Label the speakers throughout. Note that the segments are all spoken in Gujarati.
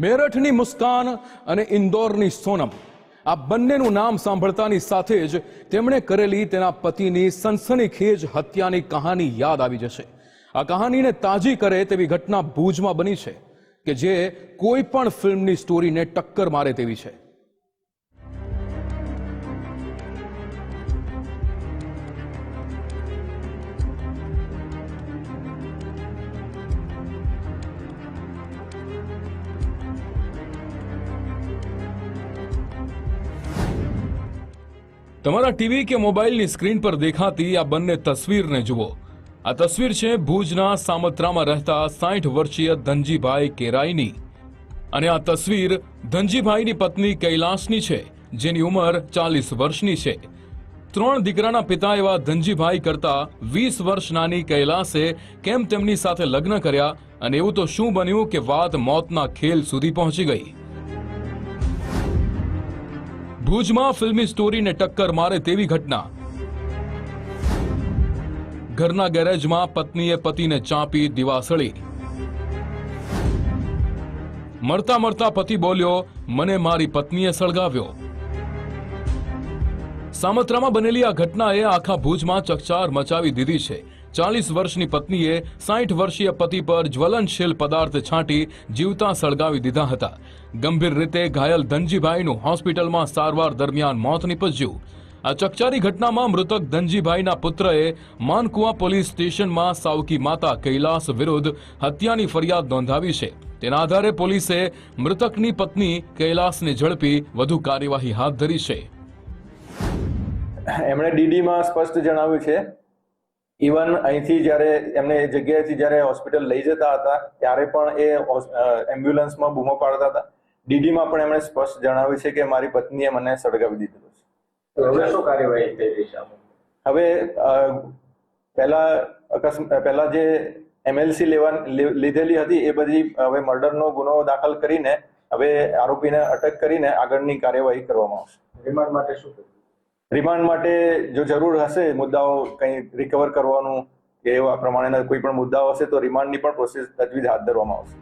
Speaker 1: મેરઠની મુસ્કાન અને ઇન્દોરની સોનમ. આ બંનેનું નામ સાંભળતાની સાથે જ તેમણે કરેલી તેના પતિની સનસનીખેજ હત્યાની કહાની યાદ આવી જશે. આ કહાનીને તાજી કરે તેવી ઘટના ભુજમાં બની છે કે જે કોઈ પણ ફિલ્મની સ્ટોરીને ટક્કર મારે તેવી છે. તમારા ટીવી કે મોબાઈલની સ્ક્રીન પર દેખાતી આ બંને તસવીરને જુઓ. આ તસવીર છે ભુજના સામત્રામાં રહેતા સાઠ વર્ષીય ધનજીભાઈ કેરાઈની. અને આ તસવીર ધનજીભાઈની પત્ની કૈલાસની છે, જેની ઉંમર ચાલીસ વર્ષની છે. ત્રણ દીકરાના પિતા એવા ધનજીભાઈ કરતા વીસ વર્ષ નાની કૈલાસે કેમ તેમની સાથે લગ્ન કર્યા અને એવું તો શું બન્યું કે વાત મોતના ખેલ સુધી પહોંચી ગઈ? ભુજમાં ફિલ્મી સ્ટોરીને ટક્કર મારે તેવી ઘટના. ઘરના ગેરેજમાં પત્નીએ પતિને ચાંપી દિવાસળી. મળતા મળતા પતિ બોલ્યો, મને મારી પત્નીએ સળગાવ્યો. સામત્રામાં બનેલી આ ઘટનાએ આખા ભુજમાં ચકચાર મચાવી દીધી છે. ચાલીસ વર્ષની પત્નીએ સાઠ વર્ષીય પતિ પર જ્વલનશીલ પદાર્થ છાંટી જીવતા સળગાવી દીધા હતા. ગંભીર રીતે ઘાયલ ધનજીભાઈનું હોસ્પિટલમાં સારવાર દરમિયાન મોત નીપજ્યું. આ ચકચારી ઘટનામાં મૃતક ધનજીભાઈના પુત્રએ માનકુવા પોલીસ સ્ટેશનમાં સાવકી માતા કૈલાસ વિરુદ્ધ હત્યાની ફરિયાદ નોંધાવી છે. તેના આધારે પોલીસે મૃતકની પત્ની કૈલાસને ઝડપી વધુ કાર્યવાહી હાથ ધરી છે.
Speaker 2: એમણે ડીડીમાં સ્પષ્ટ જણાવ્યું છે ઇવન અહીંથી જ્યારે એમને એ જગ્યાએથી જ્યારે હોસ્પિટલ લઈ જતા હતા ત્યારે પણ એ એમ્બ્યુલન્સમાં બૂમો પાડતા હતા. ડીડીમાં પણ એમણે સ્પષ્ટ જણાવ્યું છે કે મારી પત્નીએ મને સળગાવી દીધેલો છે.
Speaker 3: હવે શું કાર્યવાહી થઈ રહી છે
Speaker 2: હવે અ, પહેલા અકસ્માત પહેલા જે એમએલસી લેવા લીધેલી હતી એ બધી હવે મર્ડરનો ગુનો દાખલ કરીને હવે આરોપીને અટક કરીને આગળની કાર્યવાહી કરવામાં આવશે.
Speaker 3: રિમાન્ડ માટે શું
Speaker 2: રિમાન્ડ માટે જો જરૂર હશે, મુદ્દાઓ કંઈ રિકવર કરવાનું કે એવા પ્રમાણેના કોઈ પણ મુદ્દાઓ હશે, તો રિમાન્ડની પણ પ્રોસેસ તજવીજ હાથ ધરવામાં આવશે.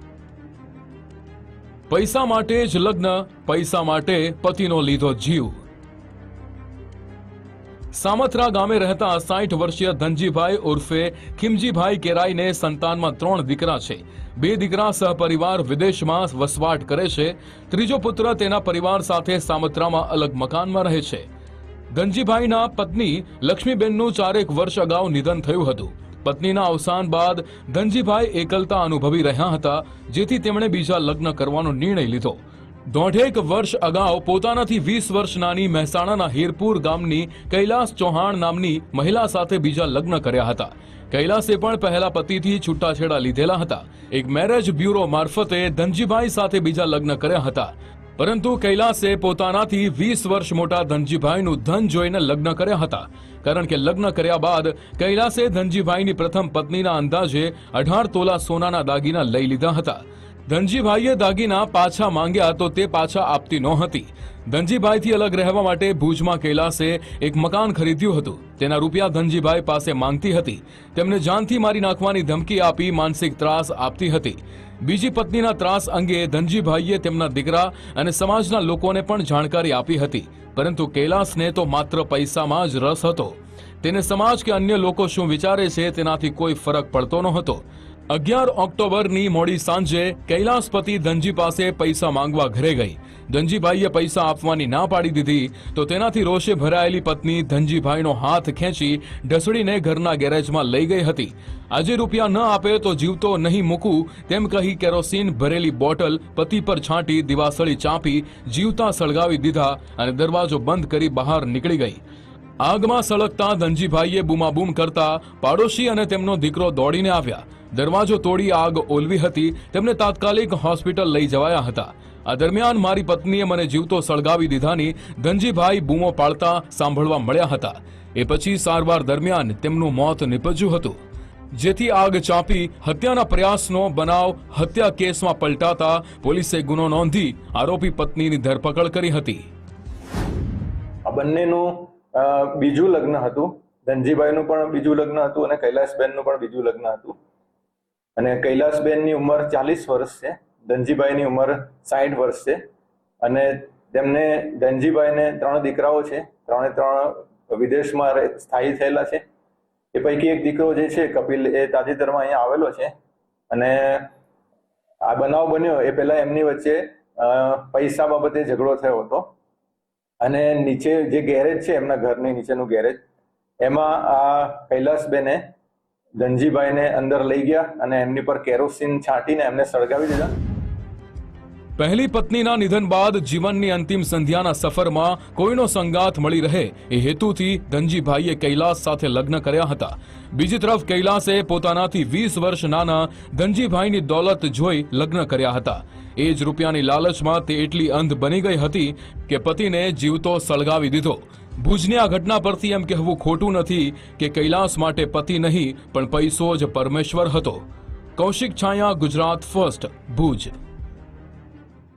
Speaker 1: પૈસા માટે જ લગ્ન, પૈસા માટે પતિનો લીધો જીવ. સામત્રા ગામે રહેતા સાઠ વર્ષીય ધનજીભાઈ ઉર્ફે ખીમજીભાઈ કેરાઈને સંતાનમાં ત્રણ દીકરા છે. બે દીકરા સહપરિવાર વિદેશમાં વસવાટ કરે છે. ત્રીજો પુત્ર તેના પરિવાર સાથે સામત્રામાં અલગ મકાનમાં રહે છે. ધનજીભાઈના પત્ની લક્ષ્મીબેનનું ચારેક વર્ષ અગાઉ નિધન થયું હતું. પત્નીના અવસાન બાદ ધનજીભાઈ એકલતા અનુભવી રહ્યા હતા, જેથી તેમણે બીજા લગ્ન કરવાનો નિર્ણય લીધો. દોઢેક વર્ષ અગાઉ પોતાનાથી વીસ વર્ષ નાની મહેસાણાના હીરપુર ગામની કૈલાસ ચૌહાણ નામની મહિલા સાથે બીજા લગ્ન કર્યા હતા. કૈલાસે પણ પહેલા પતિથી છૂટાછેડા લીધેલા હતા. એક મેરેજ બ્યુરો મારફતે ધનજીભાઈ સાથે બીજા લગ્ન કર્યા હતા. પરંતુ કૈલાસે પોતાનાથી વીસ વર્ષ મોટા ધનજીભાઈનું ધન જોઈને લગ્ન કર્યા હતા. કારણ કે લગ્ન કર્યા બાદ કૈલાસે ધનજીભાઈની પ્રથમ પત્નીના અંદાજે અઢાર તોલા સોનાના દાગીના લઈ લીધા હતા. ધનજીભાઈએ દાગીના પાછા માંગ્યા તો તે પાછા આપતી નહોતી. ધનજીભાઈથી અલગ રહેવા માટે ભુજમાં કૈલાસે એક મકાન ખરીદ્યું હતું. તેના રૂપિયા ધનજીભાઈ પાસે માંગતી હતી. તેમને જાનથી મારી નાખવાની ધમકી આપી માનસિક ત્રાસ આપતી હતી. બીજી પત્નીના ત્રાસ અંગે ધનજીભાઈએ તેમના દીકરા અને સમાજના લોકોને પણ જાણકારી આપી હતી. પરંતુ કૈલાસને તો માત્ર પૈસામાં જ રસ હતો. તેને સમાજ કે અન્ય લોકો શું વિચારે છે તેનાથી કોઈ ફરક પડતો નહોતો. અગિયાર ઓક્ટોબરની મોડી સાંજે કૈલાસપતિ ધનજી પાસે પૈસા માંગવા ઘરે ગઈ. ધનજીભાઈએ પૈસા આપવાની ના પાડી દીધી તો તેનાથી રોષે ભરાયેલી પત્ની ધનજીભાઈનો હાથ ખેંચી ઢસડીને ઘરના ગેરેજમાં લઈ ગઈ હતી. આજે રૂપિયા ન આપે તો જીવતો નહીં મૂકું તેમ કહી કેરોસીન ભરેલી બોટલ પતિ પર છાંટી દિવાસળી ચાંપી જીવતા સળગાવી દીધા અને દરવાજો બંધ કરી બહાર નીકળી ગઈ. આગમાં સળગતા ધનજીભાઈએ બૂમાબૂમ કરતા પાડોશી અને તેમનો દીકરો દોડીને આવ્યા. દરવાજો તોડી આગ ઓલવી હતી, તેમને તાત્કાલિક હોસ્પિટલ લઈ જવાયા હતા. આ દરમિયાન મારી પત્નીએ મને જીવતો સળગાવી દીધાની ધનજીભાઈ બૂમો પાડતા સાંભળવા મળ્યા હતા. એ પછી સારવાર દરમિયાન તેમનું મોત નીપજ્યું હતું. જેથી આગ ચાંપી હત્યાના પ્રયાસનો બનાવ હત્યા કેસમાં પલટાતા પોલીસે ગુનો નોંધી આરોપી પત્નીની ધરપકડ કરી હતી.
Speaker 2: આ બંનેનું બીજું લગ્ન હતું. ધનજીભાઈનું પણ બીજું લગ્ન હતું અને કૈલાસબેનનું પણ બીજું લગ્ન હતું. અને કૈલાસબેનની ઉંમર ચાલીસ વર્ષ છે, ધનજીભાઈની ઉંમર સાઠ વર્ષ છે અને તેમને ધનજીભાઈને ત્રણ દીકરાઓ છે, ત્રણે ત્રણ વિદેશમાં સ્થાયી થયેલા છે. એ પૈકી એક દીકરો જે છે, કપિલ, એ તાજેતરમાં અહીંયા આવેલો છે અને આ બનાવ બન્યો એ પહેલા એમની વચ્ચે પૈસા બાબતે ઝઘડો થયો હતો. અને નીચે જે ગેરેજ છે, એમના ઘરની નીચેનું ગેરેજ, એમાં આ કૈલાસબેને ધનજીભાઈને અંદર લઈ ગયા અને એમની પર કેરોસીન છાંટીને એમને સળગાવી દીધા.
Speaker 1: પહેલી પત્નીના નિધન બાદ જીવનની અંતિમ સંધ્યાના સફરમાં કોઈનો સંગાથ મળી રહે એ હેતુથી ધનજીભાઈએ કૈલાસ સાથે લગ્ન કર્યા હતા. બીજી તરફ કૈલાસે પોતાનાથી વીસ વર્ષ નાના ધનજીભાઈની દોલત જોઈ લગ્ન કર્યા હતા. એ જ રૂપિયાની લાલચમાં તે એટલી અંધ બની ગઈ હતી કે પતિને જીવતો સળગાવી દીધો. ભુજની આ ઘટના પરથી એમ કહેવું ખોટું નથી કે કૈલાસ માટે પતિ નહીં, પણ પૈસો જ પરમેશ્વર હતો. કૌશિક છાયા, ગુજરાત ફર્સ્ટ, ભુજ.